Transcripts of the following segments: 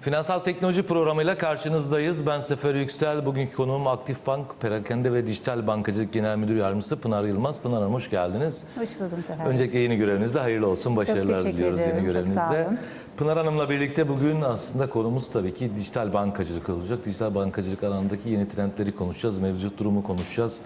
Finansal teknoloji programıyla karşınızdayız. Ben Sefer Yüksel. Bugünkü konuğum Aktif Bank, Perakende ve Dijital Bankacılık Genel Müdür Yardımcısı Pınar Yılmaz. Pınar Hanım hoş geldiniz. Hoş buldum Sefer. Öncelikle yeni görevinizde hayırlı olsun. Başarılar diliyoruz ederim. yeni Çok sağ görevinizde. olun. Pınar Hanım'la birlikte bugün aslında konumuz tabii ki dijital bankacılık olacak. Dijital bankacılık alanındaki yeni trendleri konuşacağız, mevcut durumu konuşacağız.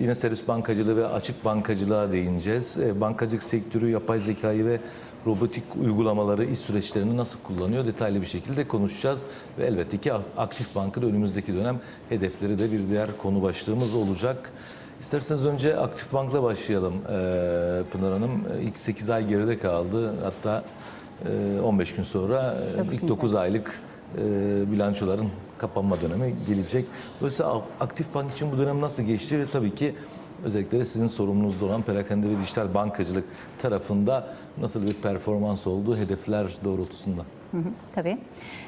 Yine servis bankacılığı ve açık bankacılığa değineceğiz. E, Bankacılık sektörü yapay zekayı ve robotik uygulamaları iş süreçlerini nasıl kullanıyor detaylı bir şekilde konuşacağız. Ve elbette ki Aktif Bank'ın önümüzdeki dönem hedefleri de bir diğer konu başlığımız olacak. İsterseniz önce Aktif Bank'la başlayalım Ee, Pınar Hanım. İlk 8 ay geride kaldı. Hatta e, 15 gün sonra ilk Dokuzuncu 9 ay. aylık bilançoların kapanma dönemi gelecek. Dolayısıyla Aktif Bank için bu dönem nasıl geçti ve tabii ki özellikle sizin sorumlunuzda olan perakende ve dijital bankacılık tarafında nasıl bir performans olduğu hedefler doğrultusunda. Hı hı, tabii.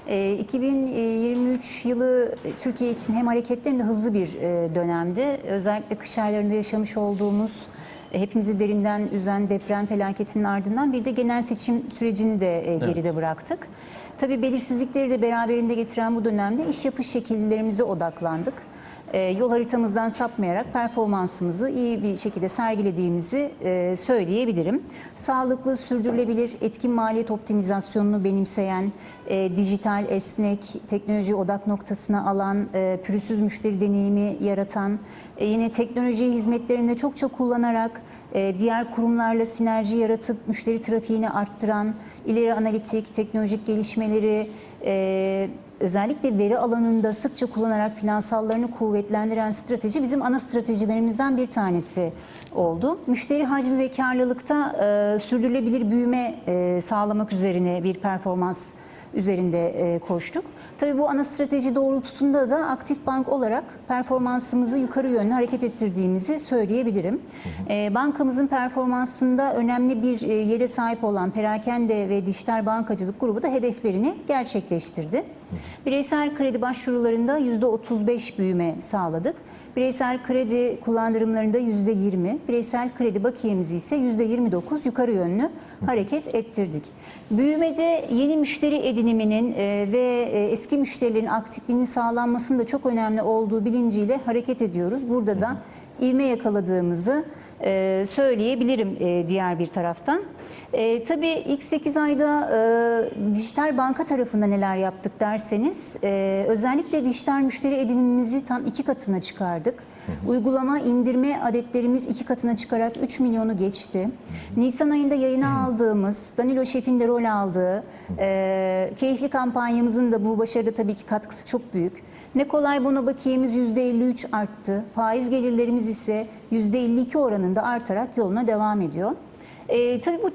Ee, 2023 yılı Türkiye için hem hareketli hem de hızlı bir e, dönemdi. Özellikle kış aylarında yaşamış olduğumuz e, hepimizi derinden üzen deprem felaketinin ardından bir de genel seçim sürecini de e, geride bıraktık. Tabii belirsizlikleri de beraberinde getiren bu dönemde iş yapış şekillerimize odaklandık. E, yol haritamızdan sapmayarak performansımızı iyi bir şekilde sergilediğimizi e, söyleyebilirim. Sağlıklı, sürdürülebilir, etkin maliyet optimizasyonunu benimseyen, e, dijital, esnek, teknoloji odak noktasına alan, e, pürüzsüz müşteri deneyimi yaratan, yine teknoloji hizmetlerinde çok çok kullanarak diğer kurumlarla sinerji yaratıp müşteri trafiğini arttıran, ileri analitik, teknolojik gelişmeleri, özellikle veri alanında sıkça kullanarak finansallarını kuvvetlendiren strateji bizim ana stratejilerimizden bir tanesi oldu. Müşteri hacmi ve karlılıkta e, sürdürülebilir büyüme e, sağlamak üzerine bir performans üzerinde e, koştuk. Tabii bu ana strateji doğrultusunda da aktif bank olarak performansımızı yukarı yönlü hareket ettirdiğimizi söyleyebilirim. E, bankamızın performansında önemli bir e, yere sahip olan perakende ve dijital bankacılık grubu da hedeflerini gerçekleştirdi. Bireysel kredi başvurularında %35 büyüme sağladık. Bireysel kredi kullandırımlarında %20, bireysel kredi bakiyemizi ise %29 yukarı yönlü hareket ettirdik. Büyümede yeni müşteri ediniminin e, ve e, eski müşterilerin aktifliğinin sağlanmasının da çok önemli olduğu bilinciyle hareket ediyoruz. Burada da ivme yakaladığımızı e, söyleyebilirim e, diğer bir taraftan. E, tabii ilk 8 ayda e, dijital banka tarafında neler yaptık derseniz e, özellikle dijital müşteri edinimimizi tam iki katına çıkardık. Uygulama indirme adetlerimiz iki katına çıkarak 3 milyonu geçti. Nisan ayında yayına aldığımız, Danilo Şef'in de rol aldığı e, keyifli kampanyamızın da bu başarıda tabii ki katkısı çok büyük. Ne kolay bono bakiyemiz %53 arttı. Faiz gelirlerimiz ise %52 oranında artarak yoluna devam ediyor. E, tabii bu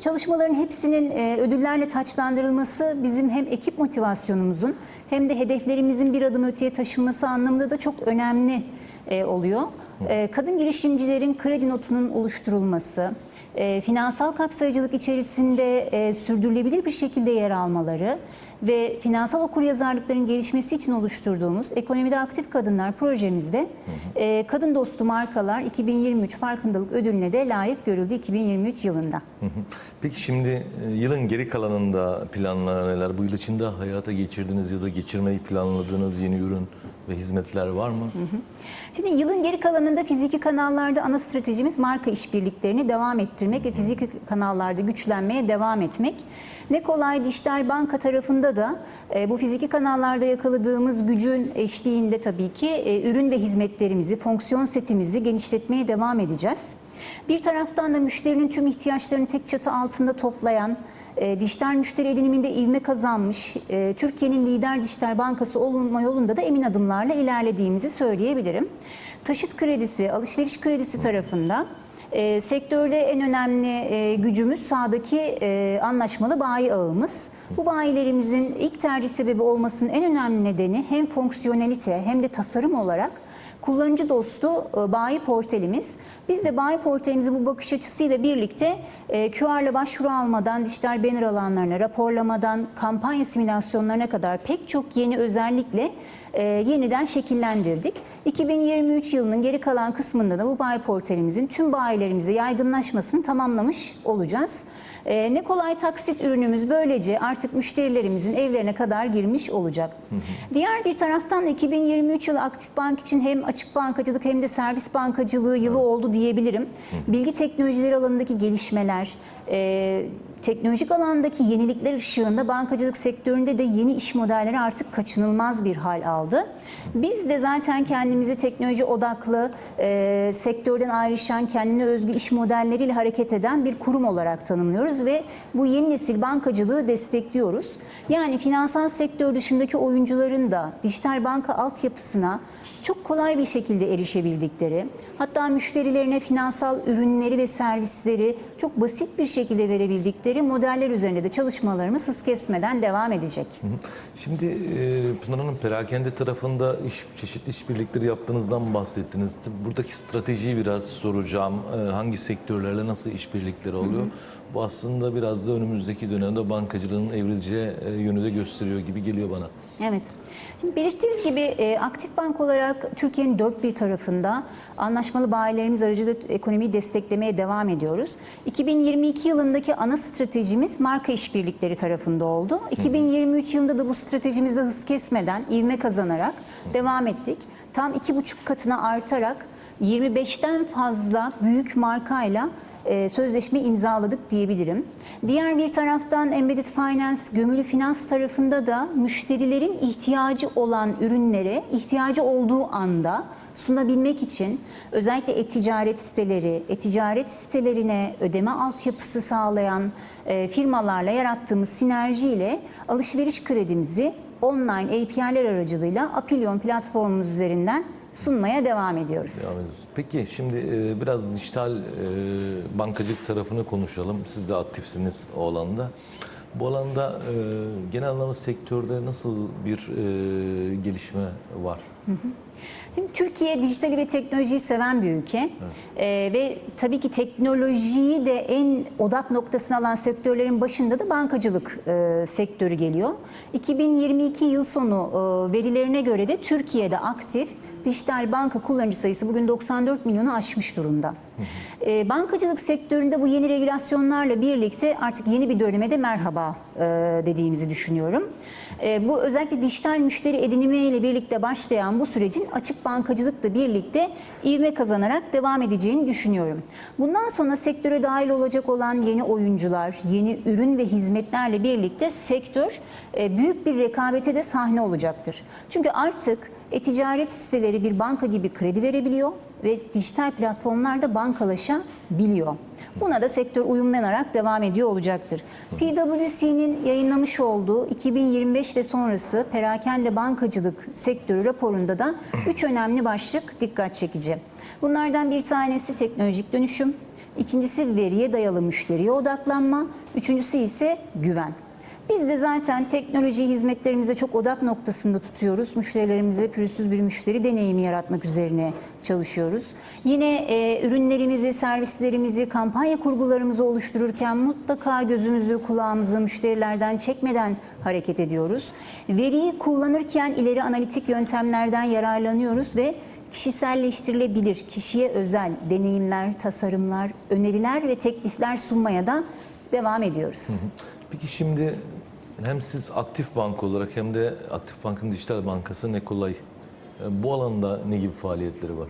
çalışmaların hepsinin e, ödüllerle taçlandırılması bizim hem ekip motivasyonumuzun hem de hedeflerimizin bir adım öteye taşınması anlamında da çok önemli e, oluyor. E, kadın girişimcilerin kredi notunun oluşturulması, e, finansal kapsayıcılık içerisinde e, sürdürülebilir bir şekilde yer almaları ve finansal okuryazarlıkların gelişmesi için oluşturduğumuz Ekonomide Aktif Kadınlar projemizde e, kadın dostu markalar 2023 farkındalık ödülüne de layık görüldü 2023 yılında. Peki şimdi e, yılın geri kalanında planlar neler? Bu yıl içinde hayata geçirdiğiniz ya da geçirmeyi planladığınız yeni ürün ve hizmetler var mı? Şimdi yılın geri kalanında fiziki kanallarda ana stratejimiz marka işbirliklerini devam ettirmek ve fiziki kanallarda güçlenmeye devam etmek. Ne kolay dijital banka tarafında da e, bu fiziki kanallarda yakaladığımız gücün eşliğinde tabii ki e, ürün ve hizmetlerimizi, fonksiyon setimizi genişletmeye devam edeceğiz. Bir taraftan da müşterinin tüm ihtiyaçlarını tek çatı altında toplayan, e, dijital müşteri ediniminde ivme kazanmış, e, Türkiye'nin lider dijital bankası olma yolunda da emin adımlarla ilerlediğimizi söyleyebilirim. Taşıt kredisi, alışveriş kredisi tarafında e, sektörde en önemli e, gücümüz sağdaki e, anlaşmalı bayi ağımız. Bu bayilerimizin ilk tercih sebebi olmasının en önemli nedeni hem fonksiyonelite hem de tasarım olarak kullanıcı dostu e, bayi portalimiz. Biz de bayi portalimizi bu bakış açısıyla birlikte e, QR'la başvuru almadan, dijital banner alanlarına, raporlamadan, kampanya simülasyonlarına kadar pek çok yeni özellikle e, yeniden şekillendirdik. 2023 yılının geri kalan kısmında da bu bayi portalimizin tüm bayilerimizde yaygınlaşmasını tamamlamış olacağız. E, ne kolay taksit ürünümüz böylece artık müşterilerimizin evlerine kadar girmiş olacak. Diğer bir taraftan 2023 yılı Aktif Bank için hem açık bankacılık hem de servis bankacılığı yılı oldu diyebilirim. Bilgi teknolojileri alanındaki gelişmeler, e, teknolojik alandaki yenilikler ışığında bankacılık sektöründe de yeni iş modelleri artık kaçınılmaz bir hal aldı. Biz de zaten kendimizi teknoloji odaklı, e, sektörden ayrışan, kendine özgü iş modelleriyle hareket eden bir kurum olarak tanımlıyoruz ve bu yeni nesil bankacılığı destekliyoruz. Yani finansal sektör dışındaki oyuncuların da dijital banka altyapısına çok kolay bir şekilde erişebildikleri, hatta müşterilerine finansal ürünleri ve servisleri çok basit bir şekilde verebildikleri modeller üzerinde de çalışmalarımız hız kesmeden devam edecek. Şimdi e, Pınar Hanım perakende tarafında iş, çeşitli işbirlikleri yaptığınızdan bahsettiniz. Buradaki stratejiyi biraz soracağım. E, hangi sektörlerle nasıl işbirlikleri oluyor? Bu aslında biraz da önümüzdeki dönemde bankacılığın evrileceği e, yönü de gösteriyor gibi geliyor bana. Evet. Şimdi belirttiğiniz gibi e, aktif bank olarak Türkiye'nin dört bir tarafında anlaşmalı bayilerimiz aracılığıyla ekonomiyi desteklemeye devam ediyoruz. 2022 yılındaki ana stratejimiz marka işbirlikleri tarafında oldu. 2023 yılında da bu stratejimizde hız kesmeden, ivme kazanarak devam ettik. Tam iki buçuk katına artarak 25'ten fazla büyük markayla e, sözleşme imzaladık diyebilirim. Diğer bir taraftan Embedded Finance, gömülü finans tarafında da müşterilerin ihtiyacı olan ürünlere ihtiyacı olduğu anda sunabilmek için özellikle e-ticaret siteleri, e-ticaret sitelerine ödeme altyapısı sağlayan e, firmalarla yarattığımız sinerjiyle alışveriş kredimizi online API'ler aracılığıyla Apillion platformumuz üzerinden sunmaya devam ediyoruz. Devam ediyoruz. Peki şimdi e, biraz dijital e, bankacılık tarafını konuşalım. Siz de aktifsiniz o alanda. Bu alanda e, genel anlamda sektörde nasıl bir e, gelişme var? Şimdi Türkiye dijitali ve teknolojiyi seven bir ülke Ee, ve tabii ki teknolojiyi de en odak noktasına alan sektörlerin başında da bankacılık e, sektörü geliyor. 2022 yıl sonu e, verilerine göre de Türkiye'de aktif dijital banka kullanıcı sayısı bugün 94 milyonu aşmış durumda. E, bankacılık sektöründe bu yeni regülasyonlarla birlikte artık yeni bir döneme de merhaba e, dediğimizi düşünüyorum. E, bu özellikle dijital müşteri edinimiyle birlikte başlayan bu sürecin açık bankacılıkla birlikte ivme kazanarak devam edeceğini düşünüyorum. Bundan sonra sektöre dahil olacak olan yeni oyuncular, yeni ürün ve hizmetlerle birlikte sektör e, büyük bir rekabete de sahne olacaktır. Çünkü artık e-ticaret siteleri bir banka gibi kredi verebiliyor ve dijital platformlarda bankalaşabiliyor. Buna da sektör uyumlanarak devam ediyor olacaktır. PwC'nin yayınlamış olduğu 2025 ve sonrası perakende bankacılık sektörü raporunda da üç önemli başlık dikkat çekici. Bunlardan bir tanesi teknolojik dönüşüm, ikincisi veriye dayalı müşteriye odaklanma, üçüncüsü ise güven. Biz de zaten teknoloji hizmetlerimize çok odak noktasında tutuyoruz. Müşterilerimize pürüzsüz bir müşteri deneyimi yaratmak üzerine çalışıyoruz. Yine e, ürünlerimizi, servislerimizi, kampanya kurgularımızı oluştururken mutlaka gözümüzü, kulağımızı müşterilerden çekmeden hareket ediyoruz. Veriyi kullanırken ileri analitik yöntemlerden yararlanıyoruz ve kişiselleştirilebilir, kişiye özel deneyimler, tasarımlar, öneriler ve teklifler sunmaya da devam ediyoruz. Peki şimdi hem siz aktif bank olarak hem de Aktif Bank'ın dijital bankası ne kolay. E, Bu alanda ne gibi faaliyetleri var?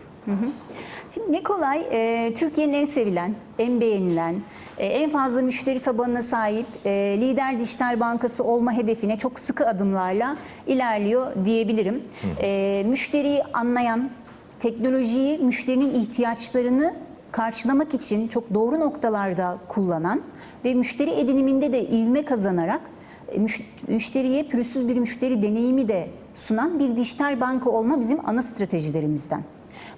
Şimdi ne kolay, e, Türkiye'nin en sevilen, en beğenilen, e, en fazla müşteri tabanına sahip e, lider dijital bankası olma hedefine çok sıkı adımlarla ilerliyor diyebilirim. E, müşteriyi anlayan, teknolojiyi müşterinin ihtiyaçlarını karşılamak için çok doğru noktalarda kullanan ve müşteri ediniminde de ivme kazanarak e, müş- müşteriye pürüzsüz bir müşteri deneyimi de sunan bir dijital banka olma bizim ana stratejilerimizden.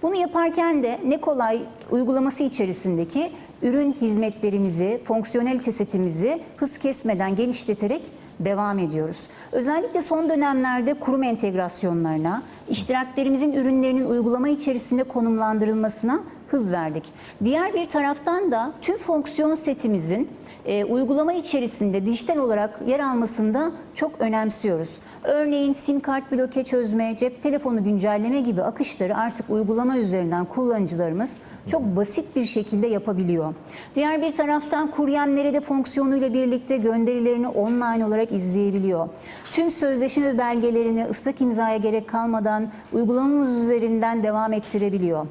Bunu yaparken de ne kolay uygulaması içerisindeki ürün hizmetlerimizi, fonksiyonelite setimizi hız kesmeden geliştirerek devam ediyoruz. Özellikle son dönemlerde kurum entegrasyonlarına, iştiraklerimizin ürünlerinin uygulama içerisinde konumlandırılmasına hız verdik. Diğer bir taraftan da tüm fonksiyon setimizin e, uygulama içerisinde dijital olarak yer almasını da çok önemsiyoruz. Örneğin sim kart bloke çözme, cep telefonu güncelleme gibi akışları artık uygulama üzerinden kullanıcılarımız çok basit bir şekilde yapabiliyor. Diğer bir taraftan kuryemlere de fonksiyonuyla birlikte gönderilerini online olarak izleyebiliyor. Tüm sözleşme ve belgelerini ıslak imzaya gerek kalmadan uygulamamız üzerinden devam ettirebiliyor.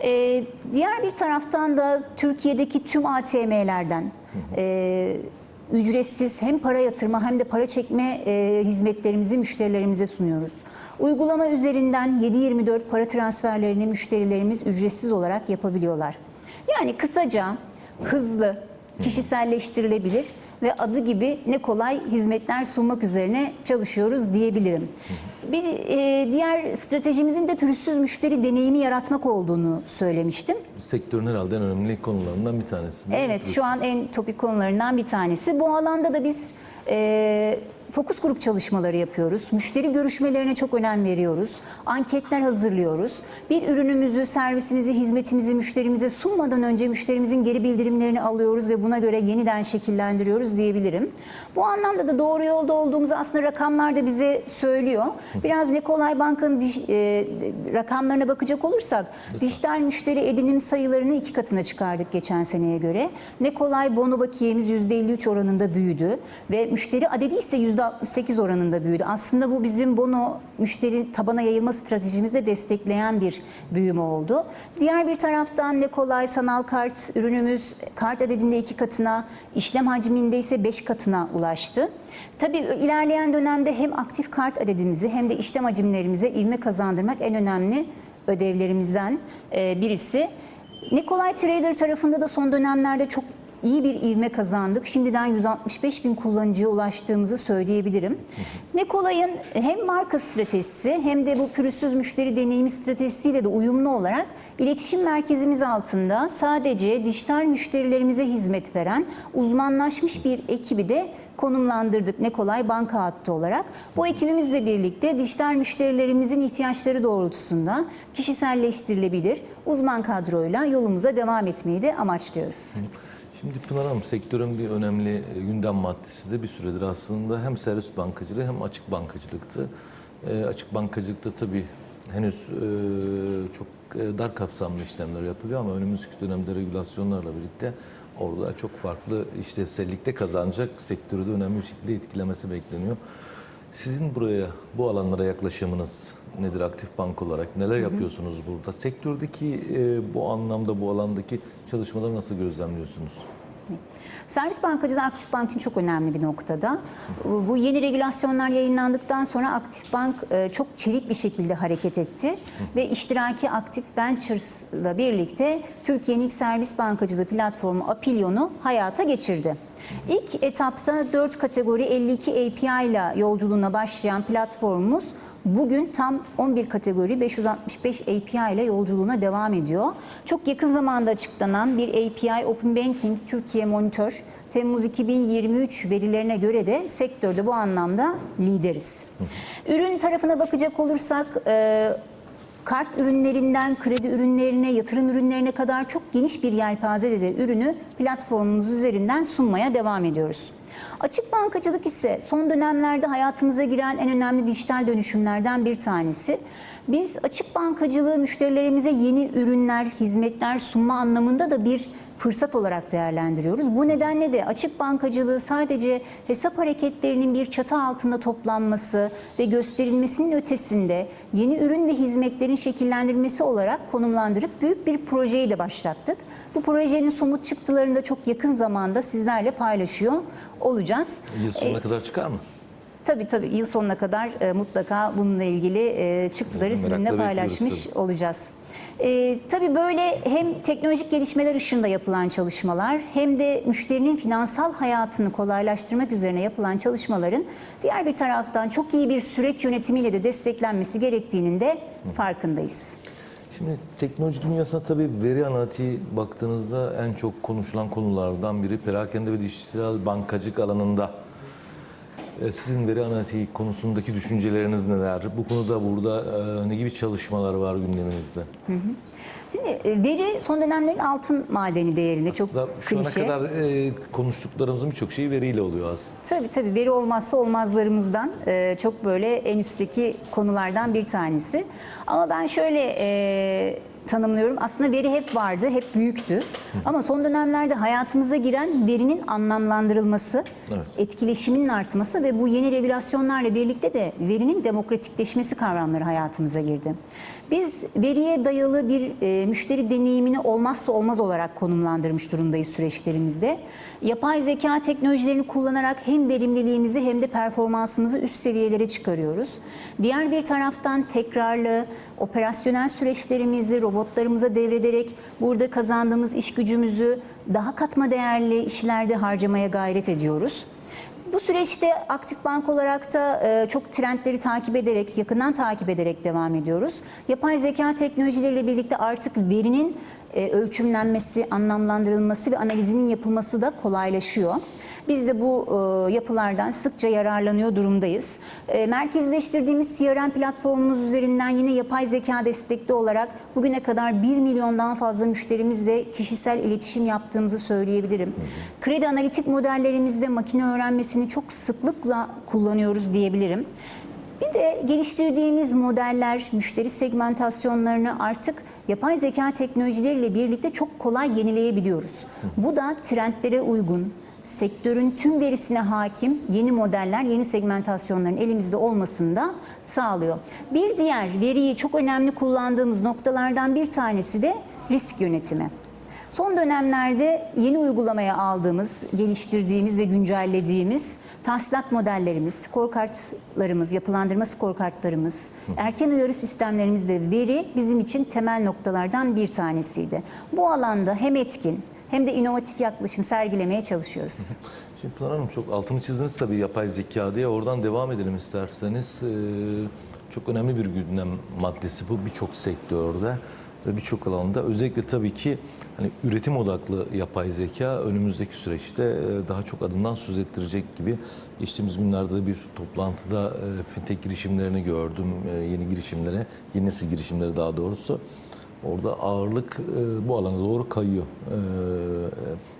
Ee, diğer bir taraftan da Türkiye'deki tüm ATM'lerden e, ücretsiz hem para yatırma hem de para çekme e, hizmetlerimizi müşterilerimize sunuyoruz. Uygulama üzerinden 7-24 para transferlerini müşterilerimiz ücretsiz olarak yapabiliyorlar. Yani kısaca hızlı, kişiselleştirilebilir ve adı gibi ne kolay hizmetler sunmak üzerine çalışıyoruz diyebilirim. Bir e, diğer stratejimizin de pürüzsüz müşteri deneyimi yaratmak olduğunu söylemiştim. Sektörün herhalde en önemli konularından bir tanesi. Evet, şu an en topik konularından bir tanesi. Bu alanda da biz e, fokus grup çalışmaları yapıyoruz. Müşteri görüşmelerine çok önem veriyoruz. Anketler hazırlıyoruz. Bir ürünümüzü, servisimizi, hizmetimizi müşterimize sunmadan önce müşterimizin geri bildirimlerini alıyoruz ve buna göre yeniden şekillendiriyoruz diyebilirim. Bu anlamda da doğru yolda olduğumuzu aslında rakamlar da bize söylüyor. Biraz Nekolay Bank'ın diş- e, rakamlarına bakacak olursak dijital müşteri edinim sayılarını iki katına çıkardık geçen seneye göre. Nekolay bono bakiyemiz %53 oranında büyüdü ve müşteri adedi ise %68 oranında büyüdü. Aslında bu bizim bono müşteri tabana yayılma stratejimizi de destekleyen bir büyüme oldu. Diğer bir taraftan Nekolay sanal kart ürünümüz kart adedinde iki katına, işlem hacminde ise beş katına ulaştı. Tabii ilerleyen dönemde hem aktif kart adedimizi hem de işlem hacimlerimize ivme kazandırmak en önemli ödevlerimizden e, birisi. Nikolay Trader tarafında da son dönemlerde çok iyi bir ivme kazandık. Şimdiden 165 bin kullanıcıya ulaştığımızı söyleyebilirim. Nikolay'ın hem marka stratejisi hem de bu pürüzsüz müşteri deneyimi stratejisiyle de uyumlu olarak iletişim merkezimiz altında sadece dijital müşterilerimize hizmet veren uzmanlaşmış bir ekibi de konumlandırdık Nekolay Banka hattı olarak. Bu ekibimizle birlikte dijital müşterilerimizin ihtiyaçları doğrultusunda kişiselleştirilebilir uzman kadroyla yolumuza devam etmeyi de amaçlıyoruz. Şimdi Pınar Hanım sektörün bir önemli e, gündem maddesi de bir süredir aslında hem servis bankacılığı hem açık bankacılıktı. E, açık bankacılıkta tabii henüz e, çok e, dar kapsamlı işlemler yapılıyor ama önümüzdeki dönemde regülasyonlarla birlikte orada çok farklı işlevsellikte kazanacak sektörü de önemli bir şekilde etkilemesi bekleniyor. Sizin buraya, bu alanlara yaklaşımınız nedir aktif bank olarak? Neler yapıyorsunuz burada? Sektördeki e, bu anlamda, bu alandaki çalışmaları nasıl gözlemliyorsunuz? Servis bankacılığı Aktif Bank için çok önemli bir noktada. Bu yeni regülasyonlar yayınlandıktan sonra Aktif Bank e, çok çevik bir şekilde hareket etti ve iştiraki Aktif Ventures'la birlikte Türkiye'nin ilk servis bankacılığı platformu Apillion'u hayata geçirdi. İlk etapta 4 kategori 52 API ile yolculuğuna başlayan platformumuz Bugün tam 11 kategori 565 API ile yolculuğuna devam ediyor. Çok yakın zamanda açıklanan bir API Open Banking Türkiye Monitör Temmuz 2023 verilerine göre de sektörde bu anlamda lideriz. Ürün tarafına bakacak olursak e, kart ürünlerinden kredi ürünlerine, yatırım ürünlerine kadar çok geniş bir yelpazede de ürünü platformumuz üzerinden sunmaya devam ediyoruz. Açık bankacılık ise son dönemlerde hayatımıza giren en önemli dijital dönüşümlerden bir tanesi. Biz açık bankacılığı müşterilerimize yeni ürünler, hizmetler sunma anlamında da bir fırsat olarak değerlendiriyoruz. Bu nedenle de açık bankacılığı sadece hesap hareketlerinin bir çatı altında toplanması ve gösterilmesinin ötesinde yeni ürün ve hizmetlerin şekillendirilmesi olarak konumlandırıp büyük bir projeyi de başlattık. Bu projenin somut çıktılarını da çok yakın zamanda sizlerle paylaşıyor olacağız. Yıl sonuna kadar çıkar mı? Tabii tabii yıl sonuna kadar e, mutlaka bununla ilgili e, çıktıları Merakla sizinle paylaşmış tabii. olacağız. E, tabii böyle hem teknolojik gelişmeler ışığında yapılan çalışmalar hem de müşterinin finansal hayatını kolaylaştırmak üzerine yapılan çalışmaların diğer bir taraftan çok iyi bir süreç yönetimiyle de desteklenmesi gerektiğinin de farkındayız. Şimdi teknoloji dünyasına tabii veri analitiği baktığınızda en çok konuşulan konulardan biri perakende ve dijital bankacılık alanında. E, Sizin veri analitiği konusundaki düşünceleriniz neler? Bu konuda burada e, ne gibi çalışmalar var gündeminizde? Şimdi e, veri son dönemlerin altın madeni değerinde çok Aslında şu ana klişe. kadar e, konuştuklarımızın birçok şeyi veriyle oluyor aslında. Tabii tabii veri olmazsa olmazlarımızdan e, çok böyle en üstteki konulardan bir tanesi. Ama ben şöyle e, tanımlıyorum. Aslında veri hep vardı, hep büyüktü. Ama son dönemlerde hayatımıza giren verinin anlamlandırılması, Evet. etkileşiminin artması ve bu yeni regülasyonlarla birlikte de verinin demokratikleşmesi kavramları hayatımıza girdi. Biz veriye dayalı bir e, müşteri deneyimini olmazsa olmaz olarak konumlandırmış durumdayız süreçlerimizde. Yapay zeka teknolojilerini kullanarak hem verimliliğimizi hem de performansımızı üst seviyelere çıkarıyoruz. Diğer bir taraftan tekrarlı operasyonel süreçlerimizi robotlarımıza devrederek burada kazandığımız iş gücümüzü daha katma değerli işlerde harcamaya gayret ediyoruz. Bu süreçte aktif bank olarak da e, çok trendleri takip ederek, yakından takip ederek devam ediyoruz. Yapay zeka teknolojileriyle birlikte artık verinin e, ölçümlenmesi, anlamlandırılması ve analizinin yapılması da kolaylaşıyor. Biz de bu e, yapılardan sıkça yararlanıyor durumdayız. E, merkezleştirdiğimiz CRM platformumuz üzerinden yine yapay zeka destekli olarak bugüne kadar 1 milyondan fazla müşterimizle kişisel iletişim yaptığımızı söyleyebilirim. Kredi analitik modellerimizde makine öğrenmesini çok sıklıkla kullanıyoruz diyebilirim. Bir de geliştirdiğimiz modeller, müşteri segmentasyonlarını artık yapay zeka teknolojileriyle birlikte çok kolay yenileyebiliyoruz. Bu da trendlere uygun, sektörün tüm verisine hakim yeni modeller, yeni segmentasyonların elimizde olmasını da sağlıyor. Bir diğer veriyi çok önemli kullandığımız noktalardan bir tanesi de risk yönetimi. Son dönemlerde yeni uygulamaya aldığımız, geliştirdiğimiz ve güncellediğimiz tahsilat modellerimiz, scorekartlarımız, yapılandırma scorekartlarımız, erken uyarı sistemlerimizde veri bizim için temel noktalardan bir tanesiydi. Bu alanda hem etkin hem de inovatif yaklaşım sergilemeye çalışıyoruz. Şimdi Pınar Hanım çok altını çizdiniz tabii yapay zeka diye. Oradan devam edelim isterseniz. Ee, çok önemli bir gündem maddesi bu birçok sektörde ve birçok alanda. Özellikle tabii ki hani üretim odaklı yapay zeka önümüzdeki süreçte e, daha çok adından söz ettirecek gibi. Geçtiğimiz günlerde bir toplantıda e, fintech girişimlerini gördüm. E, Yeni girişimlere, yeni nesil girişimleri daha doğrusu. Orada ağırlık e, bu alana doğru kayıyor. E,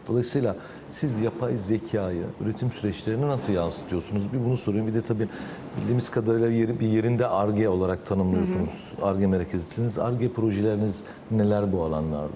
dolayısıyla siz yapay zekayı üretim süreçlerine nasıl yansıtıyorsunuz? Bir bunu sorayım. Bir de tabii bildiğimiz kadarıyla yeri, bir yerinde ARGE olarak tanımlıyorsunuz. ARGE merkezisiniz. ARGE projeleriniz neler bu alanlarda?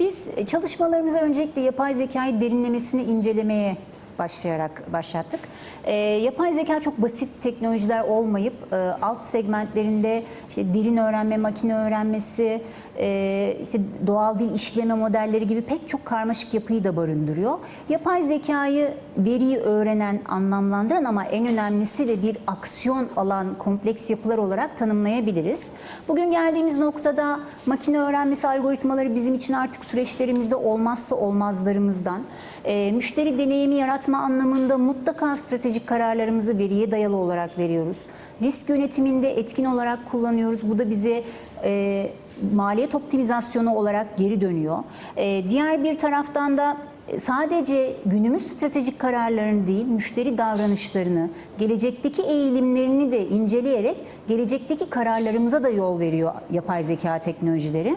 Biz çalışmalarımıza öncelikle yapay zekayı derinlemesine incelemeye başlayarak başlattık. Ee, yapay zeka çok basit teknolojiler olmayıp e, alt segmentlerinde işte dilin öğrenme, makine öğrenmesi, e, işte doğal dil işleme modelleri gibi pek çok karmaşık yapıyı da barındırıyor. Yapay zekayı veriyi öğrenen, anlamlandıran ama en önemlisi de bir aksiyon alan kompleks yapılar olarak tanımlayabiliriz. Bugün geldiğimiz noktada makine öğrenmesi algoritmaları bizim için artık süreçlerimizde olmazsa olmazlarımızdan. E, müşteri deneyimi yaratma anlamında mutlaka stratejik kararlarımızı veriye dayalı olarak veriyoruz. Risk yönetiminde etkin olarak kullanıyoruz. Bu da bize e, maliyet optimizasyonu olarak geri dönüyor. E, diğer bir taraftan da sadece günümüz stratejik kararlarını değil, müşteri davranışlarını, gelecekteki eğilimlerini de inceleyerek gelecekteki kararlarımıza da yol veriyor yapay zeka teknolojileri.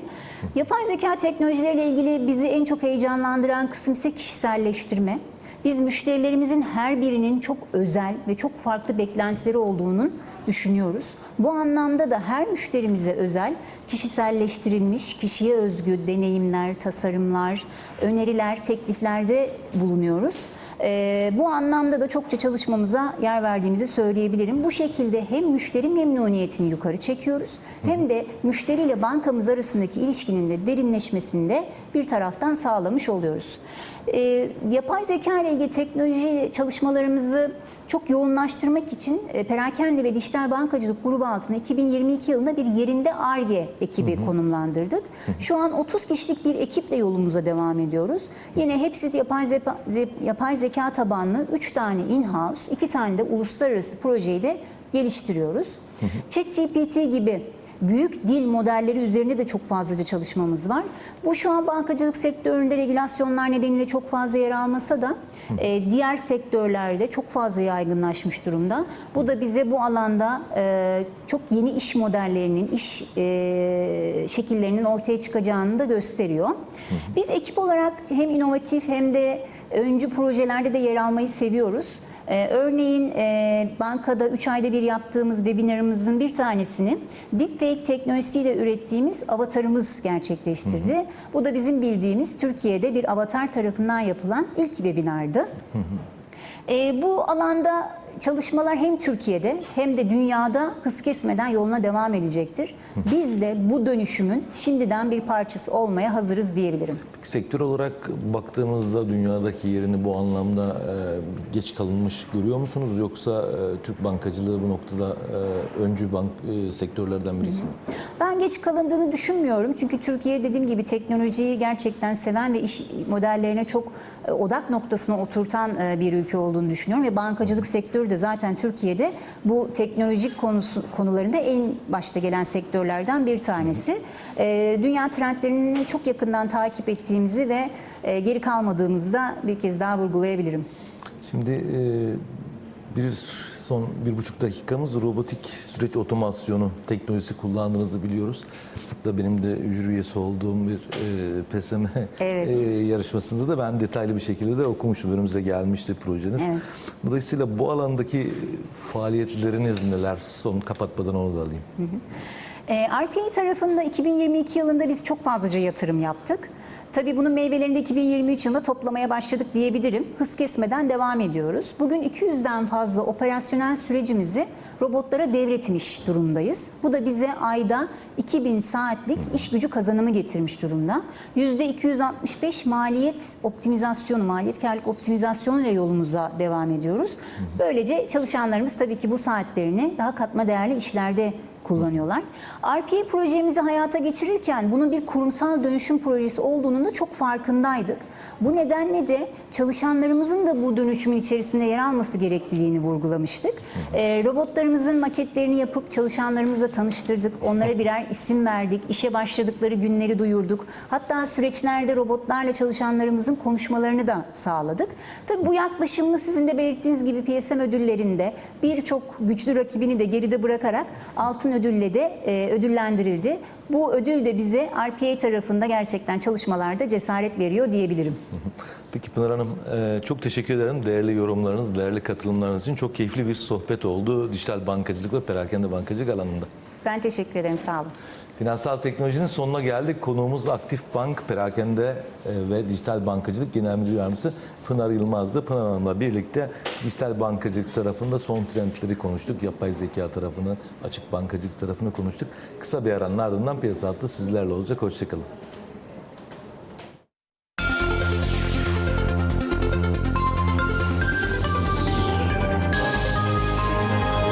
Yapay zeka teknolojileriyle ilgili bizi en çok heyecanlandıran kısım ise kişiselleştirme. Biz müşterilerimizin her birinin çok özel ve çok farklı beklentileri olduğunu düşünüyoruz. Bu anlamda da her müşterimize özel, kişiselleştirilmiş, kişiye özgü deneyimler, tasarımlar, öneriler, tekliflerde bulunuyoruz. Ee, bu anlamda da çokça çalışmamıza yer verdiğimizi söyleyebilirim. Bu şekilde hem müşteri memnuniyetini yukarı çekiyoruz hem de müşteriyle bankamız arasındaki ilişkinin de derinleşmesinde bir taraftan sağlamış oluyoruz. Ee, yapay zeka ile ilgili teknoloji çalışmalarımızı çok yoğunlaştırmak için e, Perakende ve Dijital Bankacılık Grubu altında 2022 yılında bir yerinde ARGE ekibi konumlandırdık. Şu an 30 kişilik bir ekiple yolumuza devam ediyoruz. Yine hepsi yapay, zeka, yapay zeka tabanlı 3 tane in-house, 2 tane de uluslararası projeyi de geliştiriyoruz. ChatGPT gibi büyük dil modelleri üzerinde de çok fazlaca çalışmamız var. Bu şu an bankacılık sektöründe regülasyonlar nedeniyle çok fazla yer almasa da e, diğer sektörlerde çok fazla yaygınlaşmış durumda. Bu da bize bu alanda e, çok yeni iş modellerinin, iş e, şekillerinin ortaya çıkacağını da gösteriyor. Biz ekip olarak hem inovatif hem de öncü projelerde de yer almayı seviyoruz. Ee, örneğin e, bankada 3 ayda bir yaptığımız webinarımızın bir tanesini deepfake teknolojisiyle ürettiğimiz avatarımız gerçekleştirdi. Bu da bizim bildiğimiz Türkiye'de bir avatar tarafından yapılan ilk webinardı. Ee, bu alanda çalışmalar hem Türkiye'de hem de dünyada hız kesmeden yoluna devam edecektir. Biz de bu dönüşümün şimdiden bir parçası olmaya hazırız diyebilirim. Sektör olarak baktığımızda dünyadaki yerini bu anlamda e, geç kalınmış görüyor musunuz? Yoksa e, Türk bankacılığı bu noktada e, öncü bank e, sektörlerden birisi mi? Ben geç kalındığını düşünmüyorum. Çünkü Türkiye dediğim gibi teknolojiyi gerçekten seven ve iş modellerine çok e, odak noktasına oturtan e, bir ülke olduğunu düşünüyorum. Ve bankacılık sektörü de zaten Türkiye'de bu teknolojik konusu, konularında en başta gelen sektörlerden bir tanesi. E, Dünya trendlerini çok yakından takip ettiğimizi ve e, geri kalmadığımızı da bir kez daha vurgulayabilirim. Şimdi e, bir son bir buçuk dakikamız robotik süreç otomasyonu teknolojisi kullandığınızı biliyoruz. Hatta benim de jüri üyesi olduğum bir e, PSM Evet. e, yarışmasında da ben detaylı bir şekilde de okumuştum. Önümüze gelmişti projeniz. Evet. Dolayısıyla bu alandaki faaliyetleriniz neler? Son kapatmadan onu da alayım. E, RPA tarafında 2022 yılında biz çok fazlaca yatırım yaptık. Tabii bunun meyvelerini de 2023 yılında toplamaya başladık diyebilirim. Hız kesmeden devam ediyoruz. Bugün 200'den fazla operasyonel sürecimizi robotlara devretmiş durumdayız. Bu da bize ayda 2000 saatlik iş gücü kazanımı getirmiş durumda. %265 maliyet optimizasyonu, maliyet karlılık optimizasyonu ile yolumuza devam ediyoruz. Böylece çalışanlarımız tabii ki bu saatlerini daha katma değerli işlerde kullanıyorlar. RPA projemizi hayata geçirirken bunun bir kurumsal dönüşüm projesi olduğunun da çok farkındaydık. Bu nedenle de çalışanlarımızın da bu dönüşümün içerisinde yer alması gerekliliğini vurgulamıştık. Ee, robotlarımızın maketlerini yapıp çalışanlarımızla tanıştırdık. Onlara birer isim verdik. İşe başladıkları günleri duyurduk. Hatta süreçlerde robotlarla çalışanlarımızın konuşmalarını da sağladık. Tabii bu yaklaşımı sizin de belirttiğiniz gibi PSM ödüllerinde birçok güçlü rakibini de geride bırakarak altın ödülle de e, ödüllendirildi. Bu ödül de bize RPA tarafında gerçekten çalışmalarda cesaret veriyor diyebilirim. Peki Pınar Hanım e, çok teşekkür ederim. Değerli yorumlarınız, değerli katılımlarınız için çok keyifli bir sohbet oldu. Dijital bankacılık ve perakende bankacılık alanında. Ben teşekkür ederim. Sağ olun. Finansal teknolojinin sonuna geldik. Konuğumuz Aktif Bank, Perakende e, ve Dijital Bankacılık Genel Müdür Yardımcısı Pınar Yılmaz'dı. Pınar Hanım'la birlikte dijital bankacılık tarafında son trendleri konuştuk. Yapay zeka tarafını, açık bankacılık tarafını konuştuk. Kısa bir aranın ardından piyasa hattı sizlerle olacak. Hoşçakalın.